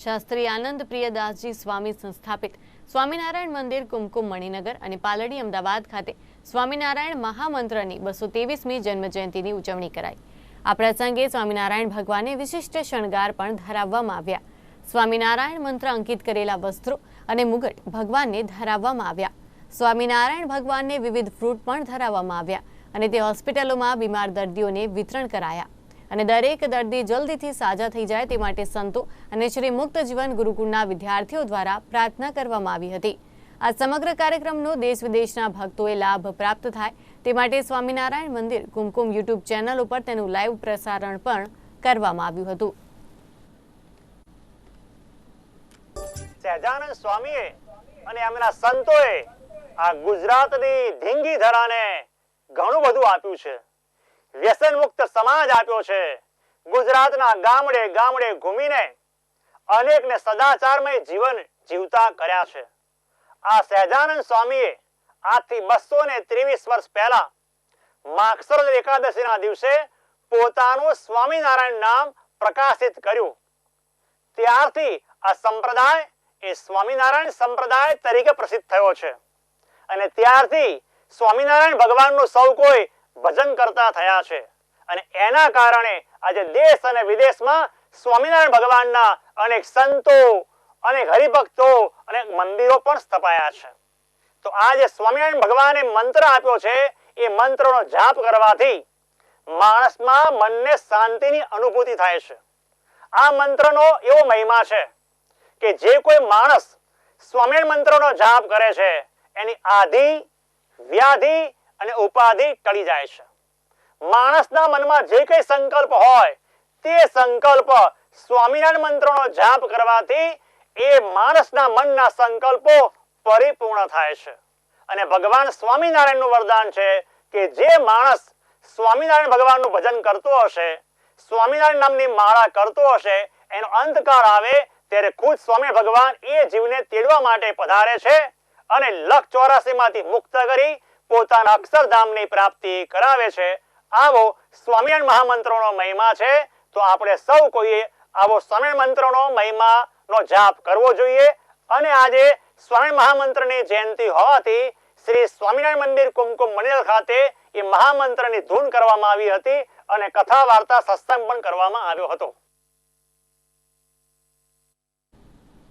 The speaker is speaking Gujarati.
શાસ્ત્રી આનંદ પ્રિયદાસજી સ્વામી સંસ્થાપિત સ્વામિનારાયણ મંદિર કુમકુમ મણિનગર અને પાલડી અમદાવાદ ખાતે સ્વામિનારાયણ મહામંત્રની બસો ત્રેવીસમી જન્મજયંતિની ઉજવણી કરાઈ. આ પ્રસંગે સ્વામિનારાયણ ભગવાનને વિશિષ્ટ શણગાર પણ ધરાવવામાં આવ્યા. સ્વામિનારાયણ મંત્ર અંકિત કરેલા વસ્ત્રો અને મુગટ ભગવાનને ધરાવવામાં આવ્યા. સ્વામિનારાયણ ભગવાનને વિવિધ ફ્રૂટ પણ ધરાવવામાં આવ્યા અને તે હોસ્પિટલોમાં બીમાર દર્દીઓને વિતરણ કરાયા. અને દરેક દર્દી જલ્દીથી સાજા થઈ જાય તે માટે સંતો અને શ્રી મુક્ત જીવન ગુરુકુળના વિદ્યાર્થીઓ દ્વારા પ્રાર્થના કરવામાં આવી હતી. આ સમગ્ર કાર્યક્રમનો દેશ વિદેશના ભક્તોએ લાભ પ્રાપ્ત થાય તે માટે સ્વામિનારાયણ મંદિર કુમકુમ યુટ્યુબ ચેનલ ઉપર તેનું લાઈવ પ્રસારણ પણ કરવામાં આવ્યું હતું. સહેજાનંદ સ્વામીએ અને એમના સંતોએ આ ગુજરાતની ધીંગી ધરાને ઘણું બધું આપ્યું છે. વ્યસન મુક્ત સમાજ આપ્યો છે. ગુજરાતના ગામડે ગામડે ઘૂમીને અનેકને સદાચારમય જીવન જીવતા કર્યા છે. આ સહેજાનંદ સ્વામીએ આજથી બસો ને ત્રેવીસ વર્ષ પહેલા માક્ષર એકાદશીના દિવસે પોતાનું સ્વામિનારાયણ નામ પ્રકાશિત કર્યું. ત્યારથી આ સંપ્રદાય એ સ્વામિનારાયણ સંપ્રદાય તરીકે પ્રસિદ્ધ થયો છે. અને ત્યારથી સ્વામિનારાયણ ભગવાનનું સૌ કોઈ ભજન કરતા થયા છે. અને એના કારણે આજે દેશ અને વિદેશમાં સ્વામિનારાયણ ભગવાનના અનેક સંતો, અનેક હરિભક્તો અને મંદિરો પણ સ્થપાયા છે. તો આ જે સ્વામિનારાયણ ભગવાને મંત્ર આપ્યો છે, એ મંત્રનો જાપ કરવાથી માણસમાં મનને શાંતિની અનુભૂતિ થાય છે. આ મંત્રનો એવો મહિમા છે કે જે કોઈ માણસ સ્વામિનારાયણ મંત્રનો જાપ કરે છે, એની આધિ, વ્યાધિ અને ઉપાધિ ટળી જાય છે. માણસના મનમાં જે કઈ સંકલ્પ હોય, તે સંકલ્પ સ્વામિનારાયણ મંત્રનો જાપ કરવાથી એ માણસના મનના સંકલ્પો પરિપૂર્ણ થાય છે. અને ભગવાન સ્વામિનારાયણનું વરદાન છે કે જે માણસ સ્વામિનારાયણ ભગવાનનું ભજન કરતો હશે, સ્વામિનારાયણ નામની માળા કરતો હશે, એનો અંતકાળ આવે ત્યારે ખુદ સ્વામી ભગવાન એ જીવને તેડવા માટે પધારે છે અને લખ ચોરાસી માંથી મુક્ત કરી પોતાના અક્ષરધામની પ્રાપ્તિ કરાવે છે. આવો સ્વામિનારાયણ મહામંત્રોનો મહિમા છે. તો આપણે સૌ કોઈએ આવો સ્વામિનારાયણ મંત્રનો મહિમાનો જાપ કરવો જોઈએ. અને આજે સ્વામિનારાયણ મહામંત્રની જયંતિ હોવાથી શ્રી સ્વામિનારાયણ મંદિર કુમકુમ મણિનગર ખાતે એ મહામંત્રની ધૂન કરવામાં આવી હતી અને કથા વાર્તા સત્સંગ પણ કરવામાં આવ્યો હતો.